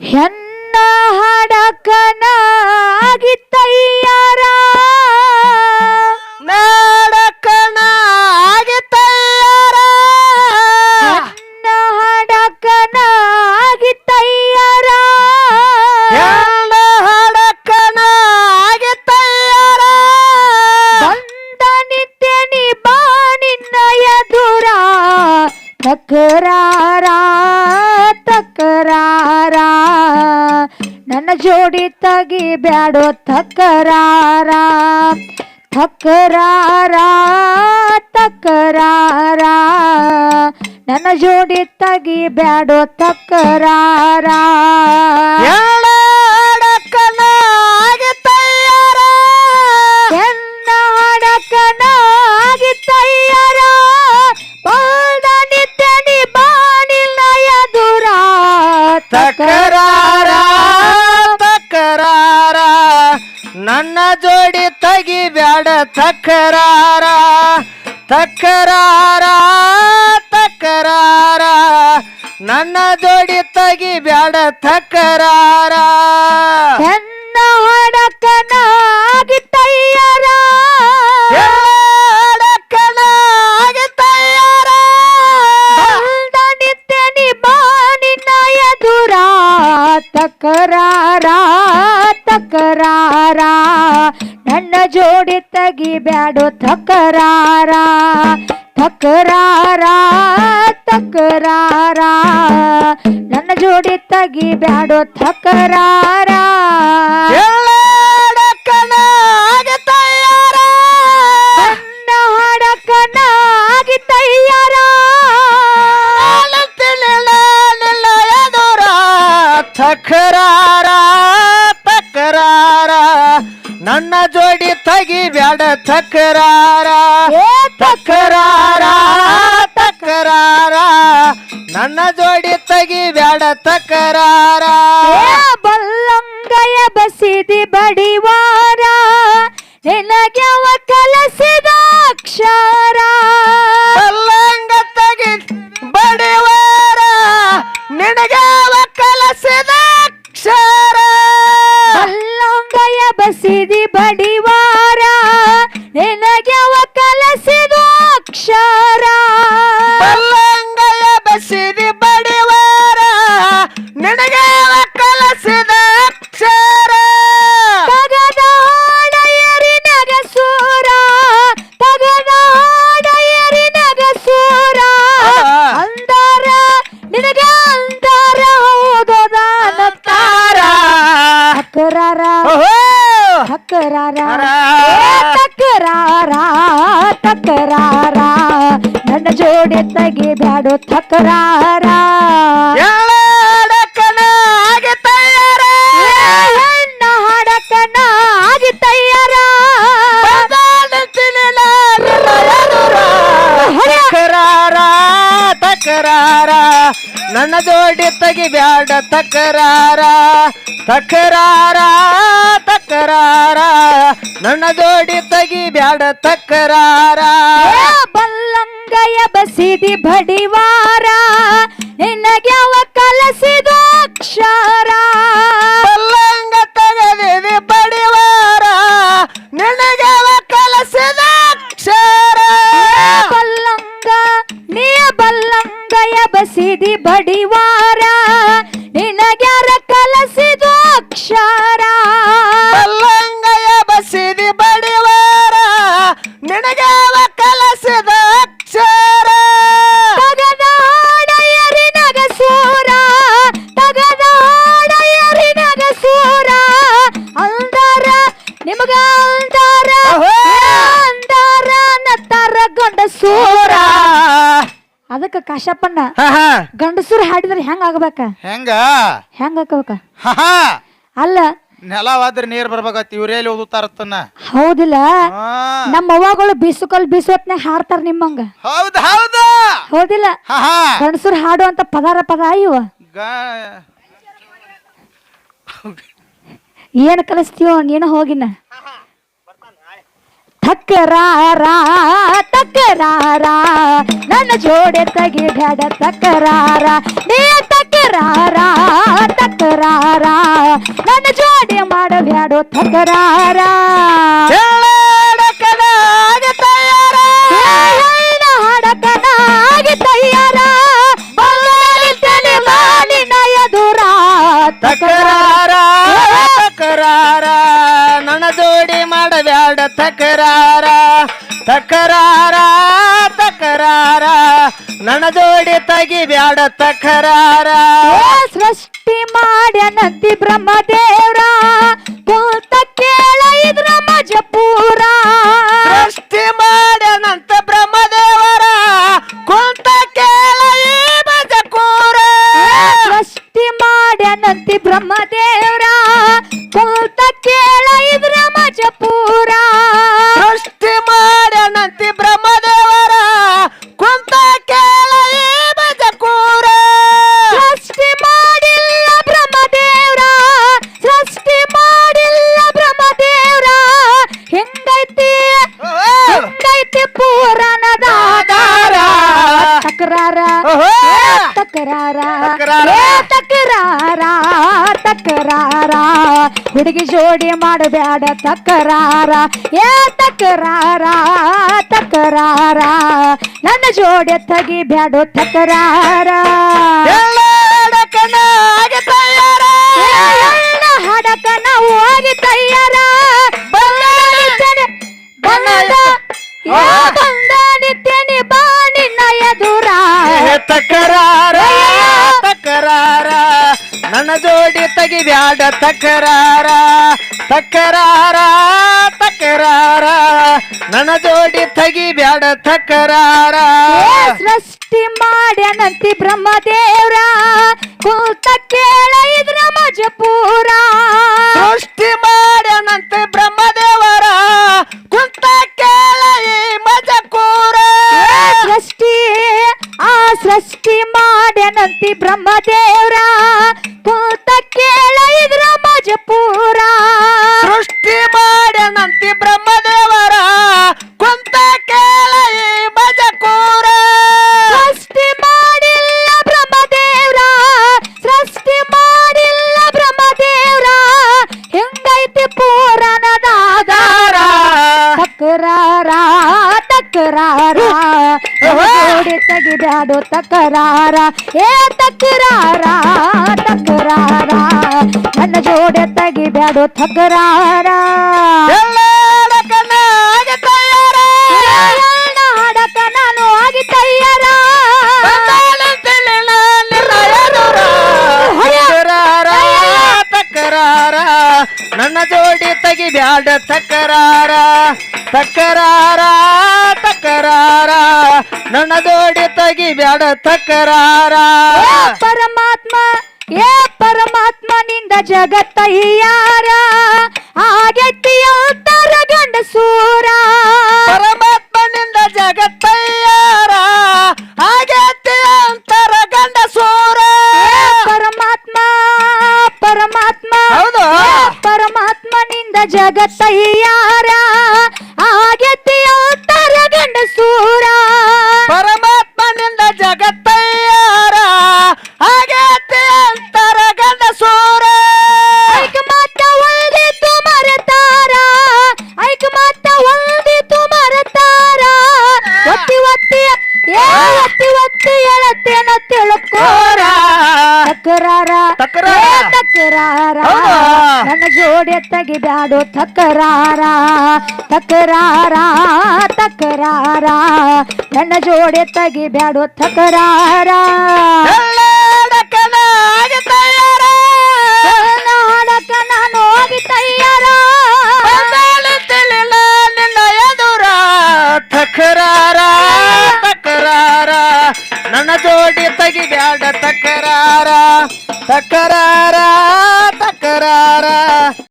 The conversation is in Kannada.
ಹೆಣ್ಣ ಬ್ಯಾಡೋ ತಕರಾರ ತಕರಾರ ತಕರಾರ ನನ್ನ ಜೋಡಿ ತಗಿ ಬ್ಯಾಡೋ ತಕರಾರ ಹೆಣ್ಣ ತಕರಾರ ತಕರಾರ ನನ್ನ ಜೋಡಿ ತಗಿ ಬ್ಯಾಡ ತಕರಾರ. ಹೆಣ್ಣ ಹೊಡಕನಾಗಿ ತಯ್ಯಾರ ನಿತ್ಯನಿ ಎದುರ. ತಕರಾರ ತಕರಾರ. ನನ್ನ ಜೋಡಿ ತಗಿ ಬ್ಯಾಡೋ ತಕರಾರ. ತಕರಾರ ತಕರಾರ. ನನ್ನ ಜೋಡಿ ತಗಿ ಬ್ಯಾಡೋ ತಕರಾರ ಎಡಕಣ ಆಗಿ ತಯಾರ. ನನ್ನ ಹಡಕನ ಆಗಿತ್ತಯ್ಯಾರ ತಕರಾರ. ನನ್ನ ಜೋಡಿ ತಗಿ ಬ್ಯಾಡ ತಕರಾರ. ತಕರಾರ ತಕರಾರ. ನನ್ನ ಜೋಡಿ ತಗಿ ಬ್ಯಾಡ ತಕರಾರ. ಬಲ್ಲಂಗಯ ಬಸಿದಿ ಬಡಿವಾರ ನಿನಗೆ ಕಲಸಿದ ಅಕ್ಷರ. ತಕರಾರ ತಕರಾರ ತಕರಾರ ತಕರಾರ ನನ್ನ ಜೋಡಿ ತೆಗಿ ಬ್ಯಾಡೋ ತಕರಾರ ನನ್ನ ಜೋಡಿ ತಗಿ ಬ್ಯಾಡ ತಕರಾರ ತಕರಾರ ತಕರಾರ ನನ್ನ ಜೋಡಿ ತಗಿ ಬ್ಯಾಡ ತಕರಾರ ಬಲ್ಲಂಗಯ ಬಸಿದಿ ಬಡಿವಾರ ನಿನಗೆ ಕಲಸಿದ ಅಕ್ಷರ? ಅದಕ್ಕ ಕಾಶಪ್ಪಣ್ಣ ಗಂಡಸರು ಹ. ಗಂಡಸೂರ್ ಹಾಡಿದ್ರೆ ಹೆಂಗ ಆಗ್ಬೇಕ? ಹೆಂಗ? ಹೆಂಗ ಹ, ಹ. ಅಲ್ಲ. ನೆಲ ನೀರು ನೀರ್ ಬರ್ಬೇಕತ್ ಇವ್ರೇಲಿ ಓದುತ್ತಾರತ್ತನ್ನ ಹೌದಿಲ್ಲ. ನಮ್ಮ ಅವ್ವಗಳು ಬೀಸುಕಲ್ ಬೀಸೋತ್ನಾಗ ಹಾಡ್ತಾರ ನಿಮ್ಮಂಗ. ಹೌದ್ ಹೌದು. ಹೌದಿಲ್ಲ. ಹ. ಗಂಡಸೂರ್ ಹಾಡುವಂತ ಪದಾರ ಪದ ಇವ. ಗ- ಏನ್ ಕಲಿಸ್ತೀವೋ ನೀನು ಹೋಗಿನ. ತಕರಾರ ತಕರಾರ. ನನ್ನ ಜೋಡೆ ತೆಗಿ ಬ್ಯಾಡ ತಕರಾರ. ನೀ ತಕರಾರ ತಕರಾರ. ನನ್ನ ಜೋಡಿ ಮಾಡಬ್ಯಾಡೋ ತಕರಾರ. ತಕರಾರ ತಕರಾರ ತಕರಾರ. ನನ್ನ ಜೋಡಿ ತೆಗಿಬ್ಯಾಡ ತಕರಾರ. ಸೃಷ್ಟಿ ಮಾಡ್ಯನಂತಿ ಬ್ರಹ್ಮದೇವ್ರ ತಕರಾರ? ಹುಡುಗಿ ಜೋಡಿ ಮಾಡಬೇಡ ತಕರಾರ? ಏ ತಕರಾರ? ತಕರಾರ? ನನ್ನ ಜೋಡಿ ತಗಿಬೇಡ ತಕರಾರ? ತೆಗಿಬ್ಯಾಡ ತಕರಾರ ತಕರಾರ ತಕರಾರ. ನನ್ನ ಜೋಡಿ ತೆಗಿಬ್ಯಾಡ ತಕರಾರ. ಸೃಷ್ಟಿ ಮಾಡ್ಯಾನಂತಿ ಬ್ರಹ್ಮದೇವ್ರ ಕೂತ ಕೇಳ ಇದ್ರ ಮಜಪೂರ ಸೃಷ್ಟಿ ಮಾಡ್ಯಾನಂತೆ ಬ್ರಹ್ಮದೇವರ ಕುಂತ ಕೇಳ ಈ ಮಜಕೂರ ಸೃಷ್ಟಿ ಆ ಸೃಷ್ಟಿ ಮಾಡ್ಯಾನಂತಿ ಬ್ರಹ್ಮದೇವ್ರ. ತೆಗಿಬ್ಯಾಡೋ ತಕರಾರ ಏ ತಕರಾರ ತಕರಾರ. ನನ್ನ ಜೋಡೆ ತಗಿಬ್ಯಾಡೋ ತಕರಾರ. ಜೋಡಿ ತೆಗಿಬ್ಯಾಡ ತಕರಾರ ತಕರಾರ ತಕರಾರ. ನನ್ನ ಜೋಡಿ ತೆಗಿಬ್ಯಾಡ ತಕರಾರ. ಪರಮಾತ್ಮ, ಏ ಪರಮಾತ್ಮ, ನಿಂದ ಜಗತ್ತಯ್ಯಾರ ಆಗತ್ತಿಯ ಗಂಡ ಗಂಡಸೂರ ತಕರಾರ. ತಕರಾರ. ಏ ತಕರಾರ. ಹೌದಾ? ನನ್ನ ಜೋಡಿ ತೆಗೆದಾಡು ತಕರಾರ. ತಕರಾರ ತಕರಾರ. ನನ್ನ ಜೋಡಿ ತೆಗೆದಾಡು ತಕರಾರ.